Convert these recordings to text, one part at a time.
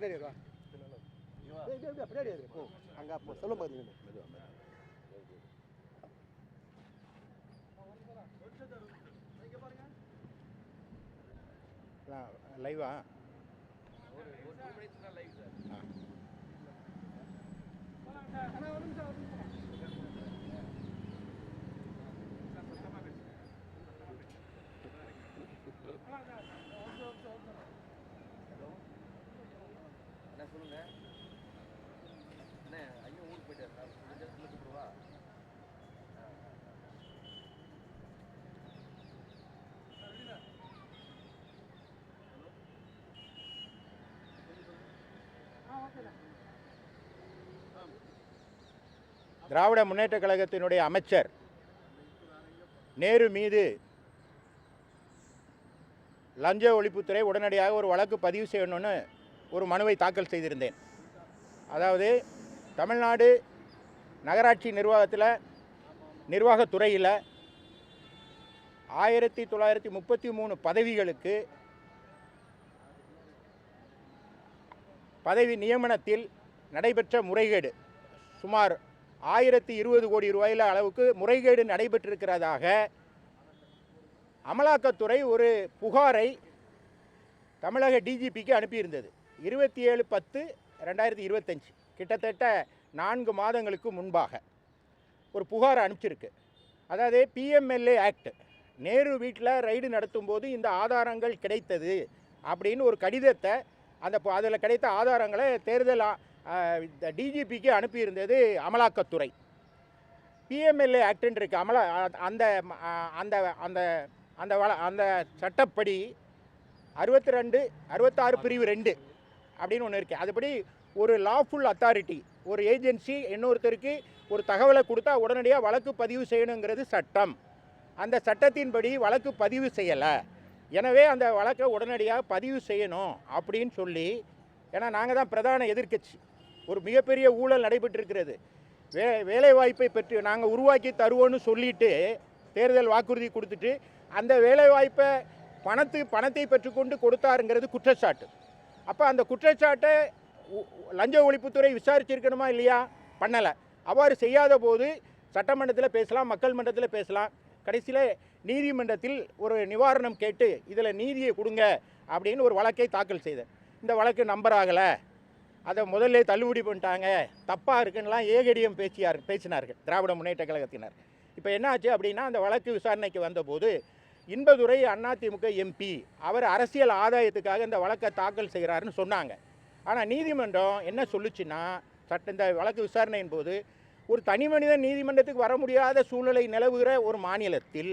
பின்னாடி வா இரு. போ அங்கே போ நின்னு. லைவா என்ன சொல்லுங்க. அண்ணே ஐயோ ஊருக்கு போயிட்டாரு. கொஞ்சம் நேரத்துல கூப்பிடுவா? திராவிட முன்னேற்ற கழகத்தினுடைய அமைச்சர் நேரு மீது லஞ்ச ஒழிப்புத்துறை உடனடியாக ஒரு வழக்கு பதிவு செய்யணும்னு ஒரு மனுவை தாக்கல் செய்திருந்தேன். அதாவது தமிழ்நாடு நகராட்சி நிர்வாகத்தில் நிர்வாகத்துறையில் ஆயிரத்தி தொள்ளாயிரத்தி முப்பத்தி மூணு பதவிகளுக்கு பதவி நியமனத்தில் நடைபெற்ற முறைகேடு சுமார் ஆயிரத்தி இருபது கோடி ரூபாயில் அளவுக்கு முறைகேடு நடைபெற்றிருக்கிறதாக அமலாக்கத்துறை ஒரு புகாரை தமிழக டிஜிபிக்கு அனுப்பியிருந்தது. இருபத்தி ஏழு பத்து ரெண்டாயிரத்தி இருபத்தஞ்சி. கிட்டத்தட்ட நான்கு மாதங்களுக்கு முன்பாக ஒரு புகார் அனுப்பிச்சிருக்கு. அதாவது பிஎம்எல்ஏ ஆக்ட் நேரு வீட்டில் ரைடு நடத்தும் போது இந்த ஆதாரங்கள் கிடைத்தது அப்படின்னு ஒரு கடிதத்தை அந்த அதில் கிடைத்த ஆதாரங்களை தேர்தல் டிஜிபிக்கு அனுப்பியிருந்தது அமலாக்கத்துறை. பிஎம்எல்ஏ ஆக்டுன்னு இருக்குது அமலா அந்த அந்த அந்த அந்த வள அந்த சட்டப்படி அறுபத்தி ரெண்டு அறுபத்தாறு பிரிவு ரெண்டு. அப்படின்னு ஒன்று இருக்குது அதுபடி ஒரு லாஃபுல் அத்தாரிட்டி ஒரு ஏஜென்சி இன்னொருத்தருக்கு ஒரு தகவலை கொடுத்தா உடனடியாக வழக்கு பதிவு செய்யணுங்கிறது சட்டம். அந்த சட்டத்தின்படி வழக்கு பதிவு செய்யலை. எனவே அந்த வழக்கை உடனடியாக பதிவு செய்யணும் அப்படின்னு சொல்லி ஏன்னா நாங்கள் தான் பிரதான எதிர்க்கட்சி. ஒரு மிகப்பெரிய ஊழல் நடைபெற்றிருக்கிறது. வே வேலைவாய்ப்பை பெற்று நாங்கள் உருவாக்கி தருவோன்னு சொல்லிட்டு தேர்தல் வாக்குறுதி கொடுத்துட்டு அந்த வேலைவாய்ப்பை பணத்து பணத்தை பெற்றுக்கொண்டு கொடுத்தாருங்கிறது குற்றச்சாட்டு. அப்போ அந்த குற்றச்சாட்டை லஞ்ச ஒழிப்புத்துறை விசாரிச்சிருக்கணுமா இல்லையா? பண்ணலை. அவ்வாறு செய்யாத போது சட்டமன்றத்தில் பேசலாம் மக்கள் மன்றத்தில் பேசலாம். கடைசியில் நீதிமன்றத்தில் ஒரு நிவாரணம் கேட்டு இதில் நீதியை கொடுங்க அப்படின்னு ஒரு வழக்கை தாக்கல் செய்தேன். இந்த வழக்கு நம்பர் ஆகலை. அதை முதல்ல தள்ளுபடி பண்ணிட்டாங்க. தப்பாக இருக்குன்னெலாம் ஏகடியம் பேசியார் பேசினார்கள் திராவிட முன்னேற்ற கழகத்தினர். இப்போ என்னாச்சு அப்படின்னா அந்த வழக்கு விசாரணைக்கு வந்தபோது இன்பதுரை அதிமுக எம்பி. அவர் அரசியல் ஆதாயத்துக்காக இந்த வழக்கை தாக்கல் செய்கிறாருன்னு சொன்னாங்க. ஆனால் நீதிமன்றம் என்ன சொல்லுச்சுன்னா சட்ட இந்த வழக்கு விசாரணையின் போது ஒரு தனி மனிதன் நீதிமன்றத்துக்கு வர முடியாத சூழ்நிலை நிலவுகிற ஒரு மாநிலத்தில்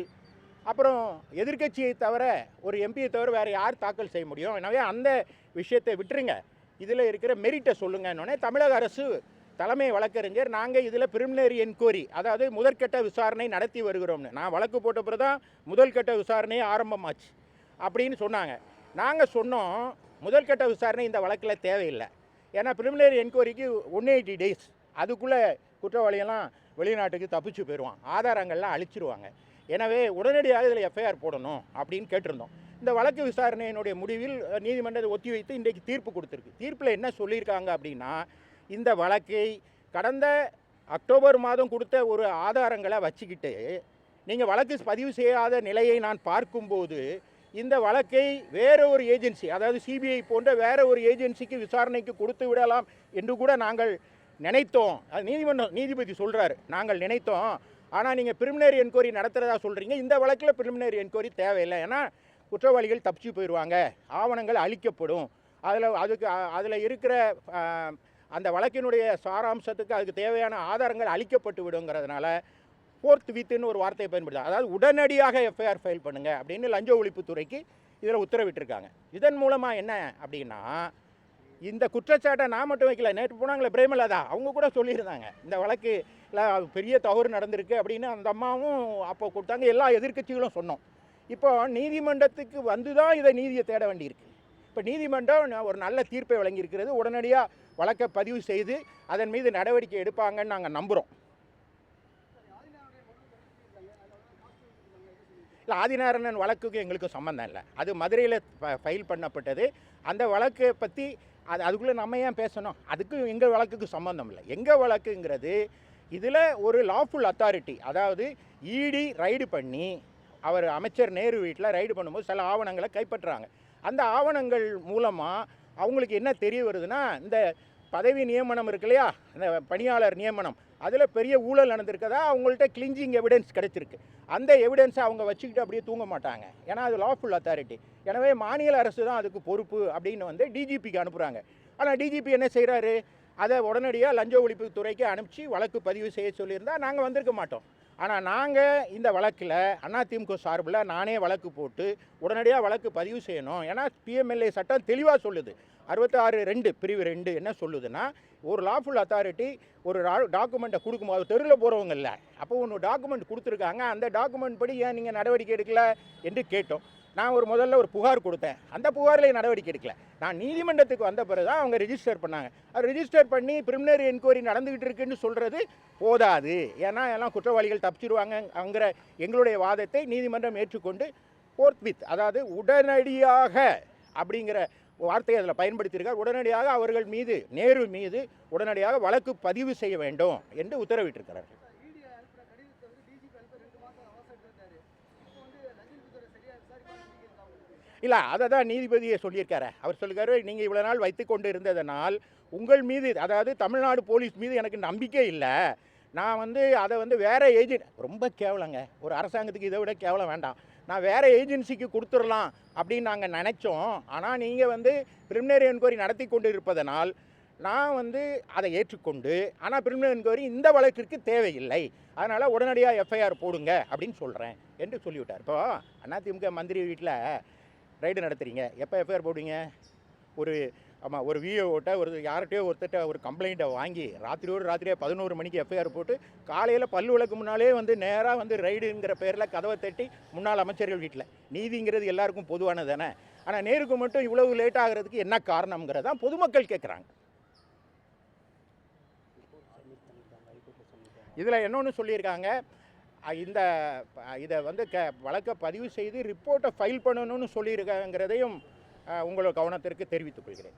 அப்புறம் எதிர்க்கட்சியை தவிர ஒரு எம்பியை தவிர வேறு யார் தாக்கல் செய்ய முடியும்? எனவே அந்த விஷயத்தை விட்டுருங்க. இதில் இருக்கிற மெரிட்டை சொல்லுங்கன்னொடனே தமிழக அரசு தலைமை வழக்கறிஞர் நாங்கள் இதில் பிரிமினரி என்கொயரி அதாவது முதற்கட்ட விசாரணை நடத்தி வருகிறோம்னு. நான் வழக்கு போட்ட பிறகு தான் முதல்கட்ட விசாரணை ஆரம்பமாச்சு. அப்படின்னு சொன்னாங்க. நாங்கள் சொன்னோம் முதல்கட்ட விசாரணை இந்த வழக்கில் தேவையில்லை. ஏன்னா பிரிமினரி என்கொயரிக்கு ஒன் எயிட்டி டேஸ். அதுக்குள்ளே குற்றவாளியெல்லாம் வெளிநாட்டுக்கு தப்பிச்சு போயிடுவான். ஆதாரங்கள்லாம் அழிச்சிருவாங்க. எனவே உடனடியாக இதில் எஃப்ஐஆர் போடணும் அப்படின்னு கேட்டிருந்தோம். இந்த வழக்கு விசாரணையினுடைய முடிவில் நீதிமன்றத்தை ஒத்தி வைத்து இன்றைக்கு தீர்ப்பு கொடுத்துருக்கு. தீர்ப்பில் என்ன சொல்லியிருக்காங்க அப்படின்னா இந்த வழக்கை கடந்த அக்டோபர் மாதம் கொடுத்த ஒரு ஆதாரங்களை வச்சுக்கிட்டு நீங்கள் வழக்கு பதிவு செய்யாத நிலையை நான் பார்க்கும்போது இந்த வழக்கை வேற ஒரு ஏஜென்சி அதாவது சிபிஐ போன்ற வேற ஒரு ஏஜென்சிக்கு விசாரணைக்கு கொடுத்து விடலாம் என்று கூட நாங்கள் நினைத்தோம். அது நீதிமன்றம் நீதிபதி சொல்கிறார் நாங்கள் நினைத்தோம். ஆனால் நீங்கள் பிரிமினரி என்கொயரி நடத்துகிறதா சொல்கிறீங்க இந்த வழக்கில் பிரிமினரி என்கொயரி தேவையில்லை. ஏன்னா குற்றவாளிகள் தப்பிச்சு போயிடுவாங்க ஆவணங்கள் அழிக்கப்படும். அதில் அதுக்கு அதில் இருக்கிற அந்த வழக்கினுடைய சாராம்சத்துக்கு அதுக்கு தேவையான ஆதாரங்கள் அளிக்கப்பட்டு விடுங்கிறதுனால ஃபோர்த் வித்துன்னு ஒரு வார்த்தையை பயன்படுத்தா அதாவது உடனடியாக எஃப்ஐஆர் ஃபைல் பண்ணுங்கள் அப்படின்னு லஞ்ச ஒழிப்புத்துறைக்கு இதில் உத்தரவிட்டிருக்காங்க. இதன் மூலமாக என்ன அப்படின்னா இந்த குற்றச்சாட்டை நான் மட்டும் வைக்கல நேற்று போனாங்களே பிரேமலதா அவங்க கூட சொல்லியிருந்தாங்க. இந்த வழக்குல பெரிய தவறு நடந்திருக்கு அப்படின்னு அந்த அம்மாவும் அப்போ கொடுத்தாங்க எல்லா எதிர்க்கட்சிகளும் சொன்னோம். இப்போ நீதிமன்றத்துக்கு வந்து தான் இதை நீதியை தேட வேண்டியிருக்கு. இப்போ நீதிமன்றம் ஒரு நல்ல தீர்ப்பை வழங்கியிருக்கிறது உடனடியாக வழக்கை பதிவு செய்து அதன் மீது நடவடிக்கை எடுப்பாங்கன்னு நாங்கள் நம்புகிறோம் இல்லை ஆதிநாராயணன் வழக்குக்கு எங்களுக்கு சம்மந்தம் இல்லை. அது மதுரையில் ஃபைல் பண்ணப்பட்டது. அந்த வழக்கை பற்றி அது அதுக்குள்ளே நம்ம ஏன் பேசணும்? அதுக்கும் எங்கள் வழக்குக்கு சம்மந்தம் இல்லை. எங்கள் வழக்குங்கிறது இதில் ஒரு லாஃபுல் அத்தாரிட்டி அதாவது இடி ரைடு பண்ணி அவர் அமைச்சர் நேரு வீட்டில் ரைடு பண்ணும்போது சில ஆவணங்களை கைப்பற்றுறாங்க. அந்த ஆவணங்கள் மூலமாக அவங்களுக்கு என்ன தெரிய வருதுன்னா இந்த பதவி நியமனம் இருக்கு இல்லையா? இந்த பணியாளர் நியமனம். அதில் பெரிய ஊழல் நடந்திருக்கதா? அவங்கள்ட்ட கிளிஞ்சிங் எவிடன்ஸ் கிடச்சிருக்கு. அந்த எவிடன்ஸை அவங்க வச்சுக்கிட்டு அப்படியே தூங்க மாட்டாங்க. ஏன்னா அது லாஃபுல் அத்தாரிட்டி எனவே மாநில அரசு தான் அதுக்கு பொறுப்பு அப்படின்னு வந்து டிஜிபிக்கு அனுப்புகிறாங்க ஆனால் டிஜிபி என்ன செய்கிறாரு அதை உடனடியாக லஞ்ச ஒழிப்பு துறைக்கு அனுப்பிச்சு வழக்கு பதிவு செய்ய சொல்லியிருந்தால் நாங்கள் வந்திருக்க மாட்டோம். ஆனால் நாங்கள் இந்த வழக்கில் அதிமுக சார்பில் நானே வழக்கு போட்டு உடனடியாக வழக்கு பதிவு செய்யணும். ஏன்னா பிஎம்எல்ஏ சட்டம் தெளிவாக சொல்லுது. அறுபத்தாறு ரெண்டு பிரிவு ரெண்டு என்ன சொல்லுதுன்னா ஒரு லாஃபுல் அத்தாரிட்டி ஒரு டாக்குமெண்ட்டை கொடுக்கும்போது தெருவில் போகிறவங்க இல்லை. அப்போ ஒன்று டாக்குமெண்ட் கொடுத்துருக்காங்க. அந்த டாக்குமெண்ட் படி ஏன் நீங்கள் நடவடிக்கை எடுக்கல என்று கேட்டோம். நான் ஒரு முதல்ல ஒரு புகார் கொடுத்தேன். அந்த புகாரில் நடவடிக்கை எடுக்கல? நான் நீதிமன்றத்துக்கு வந்த பிறகு தான் அவங்க ரெஜிஸ்டர் பண்ணாங்க. அது ரிஜிஸ்டர் பண்ணி பிரிமினரி என்கொயரி நடந்துகிட்டு இருக்குன்னு சொல்கிறது போதாது. ஏன்னா எல்லாம் குற்றவாளிகள் தப்பிச்சிருவாங்கங்கிற எங்களுடைய வாதத்தை நீதிமன்றம் ஏற்றுக்கொண்டு ஃபோர்த் வித் அதாவது உடனடியாக அப்படிங்கிற வார்த்தையை அதில் பயன்படுத்தியிருக்கார். உடனடியாக அவர்கள் மீது நேரு மீது உடனடியாக வழக்கு பதிவு செய்ய வேண்டும் என்று உத்தரவிட்டிருக்கிறார் இடி அனுப்புற கடிதத்தை வந்து டிஜிபி அனுப்ப ரெண்டு மாசம் அவசரம் எடுத்தாரு இப்போ வந்து லஞ்ச ஒழிப்புத்துறை சரியா விசாரிப்பாங்க இருக்கா உங்களுக்கு இல்லை அதை தான் நீதிபதியை சொல்லியிருக்காரு. அவர் சொல்லிருக்காரு நீங்கள் இவ்வளோ நாள் வைத்து கொண்டு இருந்ததனால் உங்கள் மீது அதாவது தமிழ்நாடு போலீஸ் மீது எனக்கு நம்பிக்கை இல்லை. நான் வந்து அதை வந்து வேற ஏஜென்ட் ரொம்ப கேவலங்க. ஒரு அரசாங்கத்துக்கு இதை விட கேவலம் வேண்டாம். நான் வேறு ஏஜென்சிக்கு கொடுத்துடலாம் அப்படின்னு நாங்கள் நினச்சோம். ஆனால் நீங்கள் வந்து பிரிமினரி என்கொயரி நடத்தி கொண்டு இருப்பதனால் நான் வந்து அதை ஏற்றுக்கொண்டு ஆனால் பிரிமினரி என்கொயரி இந்த வழக்கிற்கு தேவையில்லை. அதனால் உடனடியாக எஃப்ஐஆர் போடுங்க அப்படின்னு சொல்கிறேன் என்று சொல்லிவிட்டார். இப்போ அதிமுக மந்திரி வீட்டில் ரைடு நடத்துறீங்க. எப்போ எஃப்ஐஆர் போடுவீங்க? ஒரு ஆமாம் ஒரு விஓட்ட ஒரு யார்கிட்டயோ ஒருத்தட்ட ஒரு கம்ப்ளைண்ட்டை வாங்கி ராத்திரியோடு ராத்திரியே பதினோரு மணிக்கு எஃப்ஐஆர் போட்டு காலையில் பல்லு விளக்கு முன்னாலே வந்து நேராக வந்து ரைடுங்கிற பேரில் கதவை தட்டி முன்னாள் அமைச்சர்கள் வீட்டில் நீதிங்கிறது எல்லாருக்கும் பொதுவானது தானே ஆனால் நேருக்கு மட்டும் இவ்வளவு லேட் ஆகிறதுக்கு என்ன காரணங்கிறதா பொதுமக்கள் கேட்குறாங்க இதில் என்னொன்று சொல்லியிருக்காங்க. இந்த இதை வந்து க வழக்கை பதிவு செய்து ரிப்போர்ட்டை ஃபைல் பண்ணணும்னு சொல்லியிருக்காங்கிறதையும் உங்கள் உங்களோட கவனத்திற்கு தெரிவித்துக் கொள்கிறேன்.